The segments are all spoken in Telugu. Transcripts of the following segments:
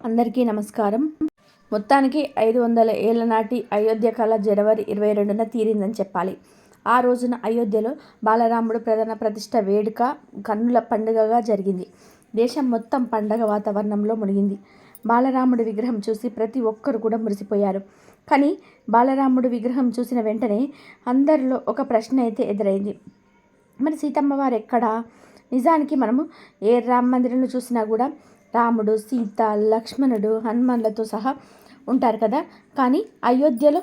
అందరికీ నమస్కారం. మొత్తానికి ఐదు వందల ఏళ్ళ నాటి అయోధ్య కళ జనవరి ఇరవై రెండున తీరిందని చెప్పాలి. ఆ రోజున అయోధ్యలో బాలరాముడు ప్రధాన ప్రతిష్ట వేడుక కన్నుల పండుగగా జరిగింది. దేశం మొత్తం పండగ వాతావరణంలో మునిగింది. బాలరాముడి విగ్రహం చూసి ప్రతి ఒక్కరు కూడా మురిసిపోయారు. కానీ బాలరాముడి విగ్రహం చూసిన వెంటనే అందరిలో ఒక ప్రశ్న అయితే ఎదురైంది. మరి సీతమ్మ వారు ఎక్కడా? నిజానికి మనము ఏ రామ మందిరంలో చూసినా కూడా రాముడు సీత లక్ష్మణుడు హనుమాన్లతో సహా ఉంటారు కదా. కానీ అయోధ్యలో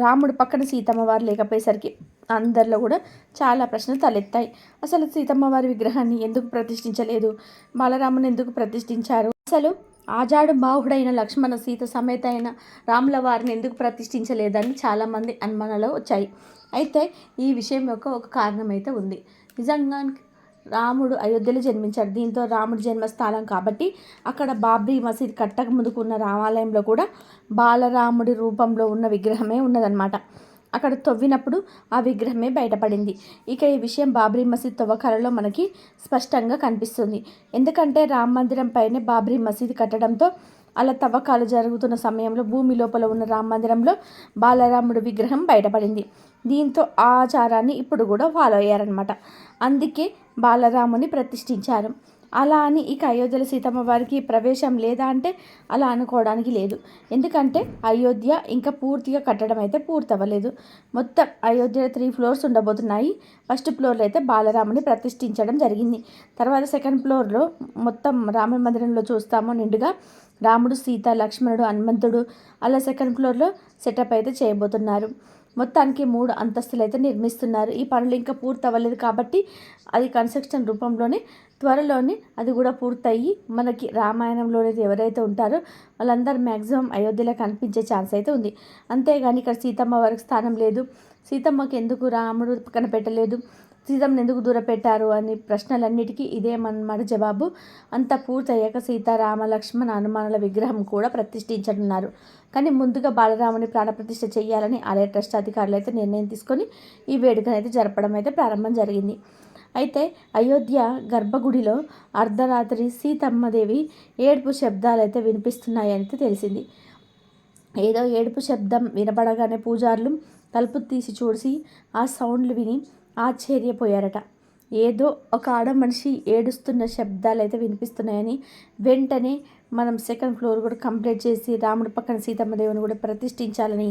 రాముడు పక్కన సీతమ్మ వారు లేకపోయేసరికి అందరిలో కూడా చాలా ప్రశ్నలు తలెత్తాయి. అసలు సీతమ్మ వారి విగ్రహాన్ని ఎందుకు ప్రతిష్ఠించలేదు? బాలరాముని ఎందుకు ప్రతిష్ఠించారు? అసలు ఆజాడు బాహుడైన లక్ష్మణ సీత సమేత అయిన రాముల వారిని ఎందుకు ప్రతిష్ఠించలేదని చాలామంది అనుమానాలు వచ్చాయి. అయితే ఈ విషయం యొక్క ఒక కారణం అయితే ఉంది. నిజంగా రాముడు అయోధ్యలో జన్మించాడు. దీంతో రాముడి జన్మస్థానం కాబట్టి అక్కడ బాబ్రీ మసీద్ కట్టక ముందుకున్న రామాలయంలో కూడా బాలరాముడి రూపంలో ఉన్న విగ్రహమే ఉన్నదన్నమాట. అక్కడ తవ్వినప్పుడు ఆ విగ్రహమే బయటపడింది. ఇక ఈ విషయం బాబ్రీ మసీద్ తవ్వకాలలో మనకి స్పష్టంగా కనిపిస్తుంది. ఎందుకంటే రామ మందిరం పైనే బాబ్రీ మసీద్ కట్టడంతో అలా తవ్వకాలు జరుగుతున్న సమయంలో భూమి లోపల ఉన్న రామ మందిరంలో బాలరాముడు విగ్రహం బయటపడింది. దీంతో ఆ ఆచారాన్ని ఇప్పుడు కూడా ఫాలో అయ్యారనమాట అందుకే బాలరాముని ప్రతిష్ఠించారు. అలా అని ఇక అయోధ్యలో సీతమ్మ వారికి ప్రవేశం లేదా అంటే అలా అనుకోవడానికి లేదు. ఎందుకంటే అయోధ్య ఇంకా పూర్తిగా కట్టడం అయితే పూర్తవ్వలేదు. మొత్తం అయోధ్యలో త్రీ ఫ్లోర్స్ ఉండబోతున్నాయి. ఫస్ట్ ఫ్లోర్లో అయితే బాలరాముని ప్రతిష్ఠించడం జరిగింది. తర్వాత సెకండ్ ఫ్లోర్లో మొత్తం రామ మందిరంలో చూస్తాము నిండుగా రాముడు సీత లక్ష్మణుడు హనుమంతుడు. అలా సెకండ్ ఫ్లోర్లో సెటప్ అయితే చేయబోతున్నారు. మొత్తానికి మూడు అంతస్తులు అయితే నిర్మిస్తున్నారు. ఈ పనులు ఇంకా పూర్తి అవ్వలేదు కాబట్టి అది కన్స్ట్రక్షన్ రూపంలోనే త్వరలోనే అది కూడా పూర్తయ్యి మనకి రామాయణంలోనే ఎవరైతే ఉంటారో వాళ్ళందరూ మ్యాక్సిమం అయోధ్యలో కనిపించే ఛాన్స్ అయితే ఉంది. అంతేగాని ఇక్కడ సీతమ్మ వరకు స్థానం లేదు. సీతమ్మకి ఎందుకు రాముడు పక్కన పెట్టలేదు? సీతమ్మను ఎందుకు దూరపెట్టారు అని ప్రశ్నలన్నిటికీ ఇదేమన్నమాట జవాబు. అంత పూర్తయ్యాక సీతారామ లక్ష్మణ హనుమానుల విగ్రహం కూడా ప్రతిష్ఠించనున్నారు. కానీ ముందుగా బాలరాముని ప్రాణప్రతిష్ఠ చేయాలని ఆలయ ట్రస్ట్ అధికారులు అయితే నిర్ణయం తీసుకొని ఈ వేడుకను అయితే జరపడం అయితే ప్రారంభం జరిగింది. అయితే అయోధ్య గర్భగుడిలో అర్ధరాత్రి సీతమ్మదేవి ఏడుపు శబ్దాలు అయితే వినిపిస్తున్నాయని తెలిసింది. ఏదో ఏడుపు శబ్దం వినపడగానే పూజారులు తలుపు తీసి చూసి ఆ సౌండ్లు విని ఆశ్చర్యపోయారట. ఏదో ఒక ఆడ మనిషి ఏడుస్తున్న శబ్దాలు అయితే వినిపిస్తున్నాయని వెంటనే మనం సెకండ్ ఫ్లోర్ కూడా కంప్లీట్ చేసి రాముడి పక్కన సీతమ్మ దేవుని కూడా ప్రతిష్ఠించాలని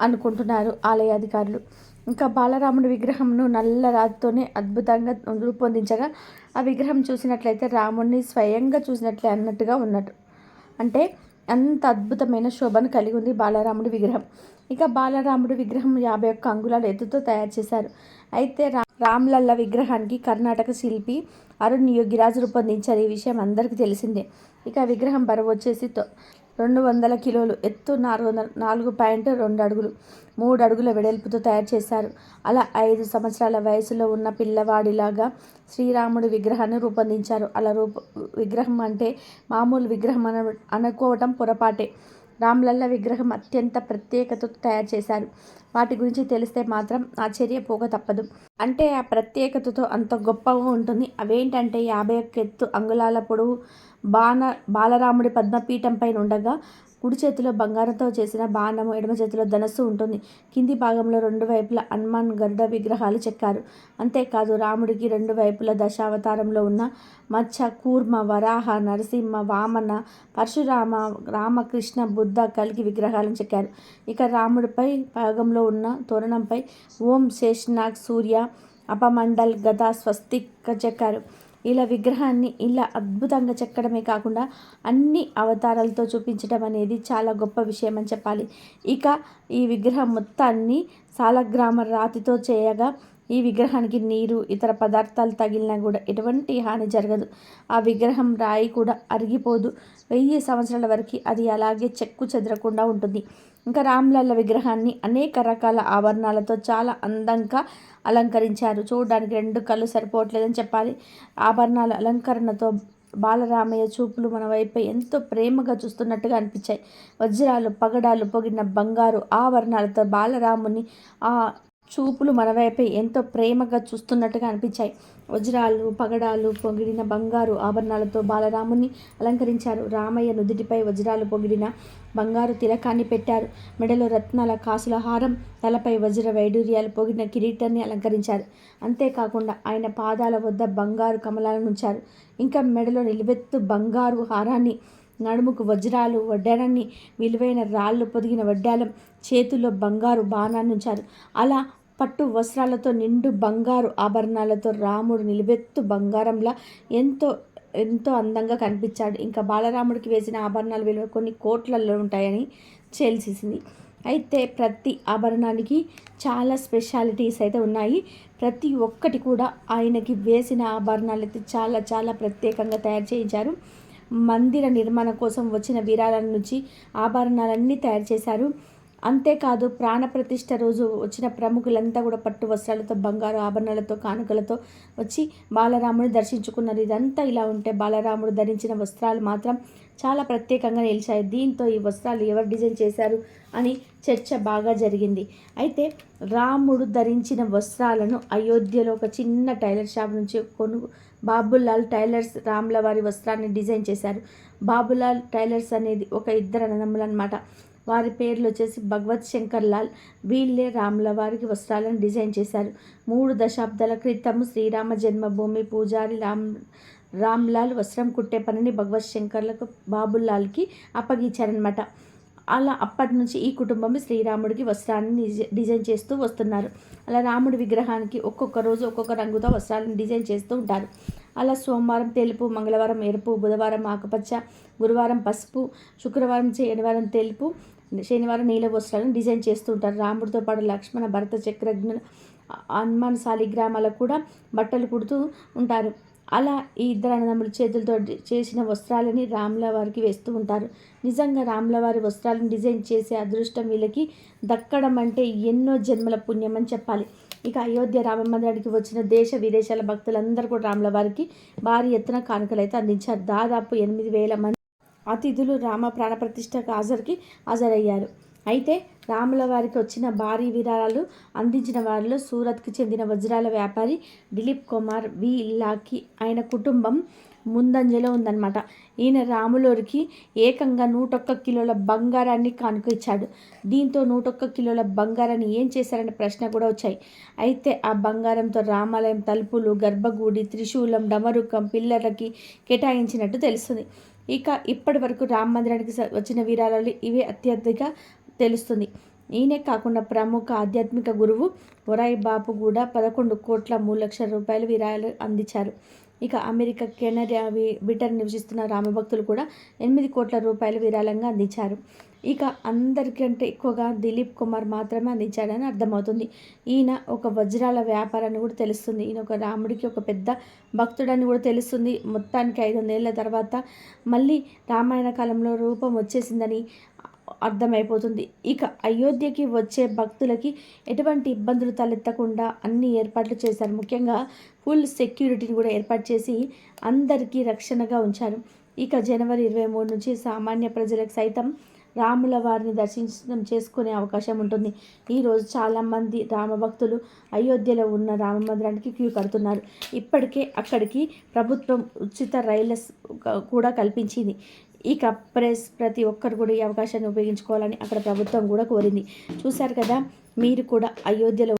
అనుకుంటున్నారు ఆలయ అధికారులు. ఇంకా బాలరాముడి విగ్రహంను నల్ల రాతితోనే అద్భుతంగా రూపొందించగా ఆ విగ్రహం చూసినట్లయితే రాముడిని స్వయంగా చూసినట్లే అన్నట్టుగా ఉన్నట్టు. అంటే అంత అద్భుతమైన శోభను కలిగి ఉంది బాలరాముడి విగ్రహం. ఇక బాలరాముడి విగ్రహం యాభై ఒక్క అంగుళాల ఎత్తుతో తయారు చేశారు. అయితే రా రామ్లల్ల విగ్రహానికి కర్ణాటక శిల్పి అరుణ్ యోగిరాజు రూపొందించారు. ఈ విషయం అందరికీ తెలిసిందే. ఇక విగ్రహం బరువు వచ్చేసి రెండు వందల కిలోలు ఎత్తు నాలుగు వందల నాలుగు పాయింట్ రెండు అడుగులు మూడు అడుగుల వెడల్పుతో తయారు చేశారు. అలా ఐదు సంవత్సరాల వయసులో ఉన్న పిల్లవాడిలాగా శ్రీరాముడి విగ్రహాన్ని రూపొందించారు. అలా రూప విగ్రహం అంటే మామూలు విగ్రహం అన అనుకోవటం పొరపాటే. రామ్లల్ల విగ్రహం అత్యంత ప్రత్యేకతతో తయారు చేశారు. వాటి గురించి తెలిస్తే మాత్రం ఆశ్చర్యపోక తప్పదు. అంటే ఆ ప్రత్యేకతతో అంత గొప్పగా ఉంటుంది. అవేంటంటే యాభై ఒక్క ఎత్తు అంగుళాల పొడవు బాణ బాలరాముడి పద్మపీఠంపై ఉండగా కుడి చేతిలో బంగారంతో చేసిన బాణము ఎడమ చేతిలో ధనస్సు ఉంటుంది. కింది భాగంలో రెండు వైపుల హనుమాన్ గరుడ విగ్రహాలు చెక్కారు. అంతేకాదు రాముడికి రెండు వైపుల దశావతారంలో ఉన్న మత్స్య కూర్మ వరాహ నరసింహ వామన పరశురామ రామకృష్ణ బుద్ధ కలిగి విగ్రహాలను చెక్కారు. ఇక రాముడిపై భాగంలో ఉన్న తోరణంపై ఓం శేషనాగ్ సూర్య అపమండల్ గదా స్వస్తిక్ చెక్కారు. ఇలా విగ్రహాన్ని ఇలా అద్భుతంగా చెక్కడమే కాకుండా అన్ని అవతారాలతో చూపించడం అనేది చాలా గొప్ప విషయం అని చెప్పాలి. ఇక ఈ విగ్రహం మొత్తాన్ని సాలగ్రామ రాతితో చేయగా ఈ విగ్రహానికి నీరు ఇతర పదార్థాలు తగిలినా కూడా ఎటువంటి హాని జరగదు. ఆ విగ్రహం రాయి కూడా అరిగిపోదు. వెయ్యి సంవత్సరాల వరకు అది అలాగే చెక్కు చెదరకుండా ఉంటుంది. ఇంకా రామ్లల్ల విగ్రహాన్ని అనేక రకాల ఆభరణాలతో చాలా అందంగా అలంకరించారు. చూడడానికి రెండు కళ్ళు సరిపోవట్లేదని చెప్పాలి. ఆభరణాల అలంకరణతో బాలరామయ్య చూపులు మన వైపు ఎంతో ప్రేమగా చూస్తున్నట్టుగా అనిపించాయి. వజ్రాలు పగడాలు పొగిన బంగారు ఆభరణాలతో బాలరాముని ఆ చూపులు మనవైపే ఎంతో ప్రేమగా చూస్తున్నట్టుగా అనిపించాయి. వజ్రాలు పగడాలు పొగిడిన బంగారు ఆభరణాలతో బాలరాముని అలంకరించారు. రామయ్య నుదుటిపై వజ్రాలు పొగిడిన బంగారు తిలకాన్ని పెట్టారు. మెడలో రత్నాల కాసుల హారం తలపై వజ్ర వైడూర్యాలు పొగిడిన కిరీటాన్ని అలంకరించారు. అంతేకాకుండా ఆయన పాదాల వద్ద బంగారు కమలాలను ఉంచారు. ఇంకా మెడలో నిలువెత్తు బంగారు హారాన్ని నడుముకు వజ్రాలు వడ్డానాన్ని విలువైన రాళ్ళు పొదిగిన వడ్డాలం చేతుల్లో బంగారు బాణాన్ని ఉంచారు అలా పట్టు వస్త్రాలతో నిండు బంగారు ఆభరణాలతో రాముడు నిలువెత్తు బంగారంలా ఎంతో ఎంతో అందంగా కనిపించాడు. ఇంకా బాలరాముడికి వేసిన ఆభరణాలు విలువ కొన్ని కోట్లలో ఉంటాయని చేల్చేసింది అయితే ప్రతి ఆభరణానికి చాలా స్పెషాలిటీస్ అయితే ఉన్నాయి. ప్రతి ఒక్కటి కూడా ఆయనకి వేసిన ఆభరణాలు అయితే చాలా చాలా ప్రత్యేకంగా తయారు చేయించారు. మందిర నిర్మాణం కోసం వచ్చిన విరాళాల నుంచి ఆభరణాలన్నీ తయారు చేశారు. అంతేకాదు ప్రాణప్రతిష్ఠ రోజు వచ్చిన ప్రముఖులంతా కూడా పట్టు వస్త్రాలతో బంగారు ఆభరణాలతో కానుకలతో వచ్చి బాలరాముని దర్శించుకున్నారు. ఇదంతా ఇలా ఉంటే బాలరాముడు ధరించిన వస్త్రాలు మాత్రం చాలా ప్రత్యేకంగా నిలిచాయి. దీంతో ఈ వస్త్రాలు ఎవరు డిజైన్ చేశారు అని చర్చ బాగా జరిగింది. అయితే రాముడు ధరించిన వస్త్రాలను అయోధ్యలో ఒక చిన్న టైలర్ షాప్ నుంచి కొను బాబులాల్ టైలర్స్ రాముల వారి వస్త్రాన్ని డిజైన్ చేశారు. బాబులాల్ టైలర్స్ అనేది ఒక ఇద్దరు అన్నదమ్ములు అనమాట వారి పేర్లు వచ్చేసి భగవత్ శంకర్ లాల్. వీళ్ళే రాముల వారికి వస్త్రాలను డిజైన్ చేశారు. మూడు దశాబ్దాల క్రితం శ్రీరామ జన్మభూమి పూజారి రామ్ రామ్లాల్ వస్త్రం కుట్టే పనిని భగవత్ శంకర్లకు బాబులాల్కి అప్పగించారనమాట అలా అప్పటి నుంచి ఈ కుటుంబం శ్రీరాముడికి వస్త్రాన్ని డిజైన్ చేస్తూ వస్తున్నారు. అలా రాముడి విగ్రహానికి ఒక్కొక్క రోజు ఒక్కొక్క రంగుతో వస్త్రాలను డిజైన్ చేస్తూ ఉంటారు. అలా సోమవారం తెలుపు మంగళవారం ఎరుపు బుధవారం ఆకుపచ్చ గురువారం పసుపు శుక్రవారం శనివారం తెలుపు శనివారం నీల వస్త్రాలను డిజైన్ చేస్తూ ఉంటారు. రాముడితో పాటు లక్ష్మణ భరత చక్రజ్ఞ హనుమాన్ శాలిగ్రామాలకు కూడా బట్టలు కుడుతూ ఉంటారు. అలా ఈ ఇద్దరు అన్నదమ్ముల చేతులతో చేసిన వస్త్రాలని రాముల వారికి వేస్తూ ఉంటారు. నిజంగా రాముల వారి వస్త్రాలను డిజైన్ చేసే అదృష్టం వీళ్ళకి దక్కడం అంటే ఎన్నో జన్మల పుణ్యం అని చెప్పాలి. ఇక అయోధ్య రామమందిరానికి వచ్చిన దేశ విదేశాల భక్తులందరూ కూడా రాముల వారికి భారీ ఎత్తున కానుకలు అయితే అందించారు. దాదాపు ఎనిమిది వేల మంది అతిథులు రామ ప్రాణప్రతిష్ఠకు హాజరుకి హాజరయ్యారు. అయితే రాముల వారికి వచ్చిన భారీ విరాళాలు అందించిన వారిలో సూరత్కి చెందిన వజ్రాల వ్యాపారి దిలీప్ కుమార్ వి. లాకి ఆయన కుటుంబం ముందంజలో ఉందన్నమాట. ఈయన రాములోరికి ఏకంగా నూటొక్క కిలోల బంగారాన్ని కానుక ఇచ్చాడు. దీంతో నూటొక్క కిలోల బంగారాన్ని ఏం చేశారనే ప్రశ్న కూడా వచ్చాయి. అయితే ఆ బంగారంతో రామాలయం తలుపులు గర్భగుడి త్రిశూలం డమరుకం పిల్లలకి కేటాయించినట్టు తెలుస్తుంది. ఇక ఇప్పటి వరకు రామ మందిరానికి వచ్చిన విరాళాలు ఇవే అత్యధిక తెలుస్తుంది. ఈయనే కాకుండా ప్రముఖ ఆధ్యాత్మిక గురువు ఒరాయి బాపు కూడా పదకొండు కోట్ల మూడు లక్షల రూపాయలు విరాళాలు అందించారు. ఇక అమెరికా కెనడా బ్రిటన్ నివసిస్తున్న రామభక్తులు కూడా ఎనిమిది కోట్ల రూపాయలు విరాళంగా అందించారు. ఇక అందరికంటే ఎక్కువగా దిలీప్ కుమార్ మాత్రమే అందించాడని అర్థమవుతుంది. ఈయన ఒక వజ్రాల వ్యాపారాన్ని కూడా తెలుస్తుంది. ఈయన ఒక రాముడికి ఒక పెద్ద భక్తుడని కూడా తెలుస్తుంది. మొత్తానికి ఐదు వందేళ్ళ తర్వాత మళ్ళీ రామాయణ కాలంలో రూపం వచ్చేసిందని అర్థమైపోతుంది. ఇక అయోధ్యకి వచ్చే భక్తులకి ఎటువంటి ఇబ్బందులు తలెత్తకుండా అన్ని ఏర్పాట్లు చేశారు. ముఖ్యంగా ఫుల్ సెక్యూరిటీని కూడా ఏర్పాటు చేసి అందరికీ రక్షణగా ఉంచారు. ఇక జనవరి ఇరవై మూడు నుంచి సామాన్య ప్రజలకు సైతం రాముల వారిని దర్శించడం చేసుకునే అవకాశం ఉంటుంది. ఈరోజు చాలామంది రామభక్తులు అయోధ్యలో ఉన్న రామ మందిరానికి క్యూ కడుతున్నారు. ఇప్పటికే అక్కడికి ప్రభుత్వం ఉచిత రైళ్ళ కూడా కల్పించింది. ఇక ప్రెస్ ప్రతి ఒక్కరు కూడా ఈ అవకాశాన్ని ఉపయోగించుకోవాలని అక్కడ ప్రభుత్వం కూడా కోరింది. చూశారు కదా మీరు కూడా అయోధ్యలో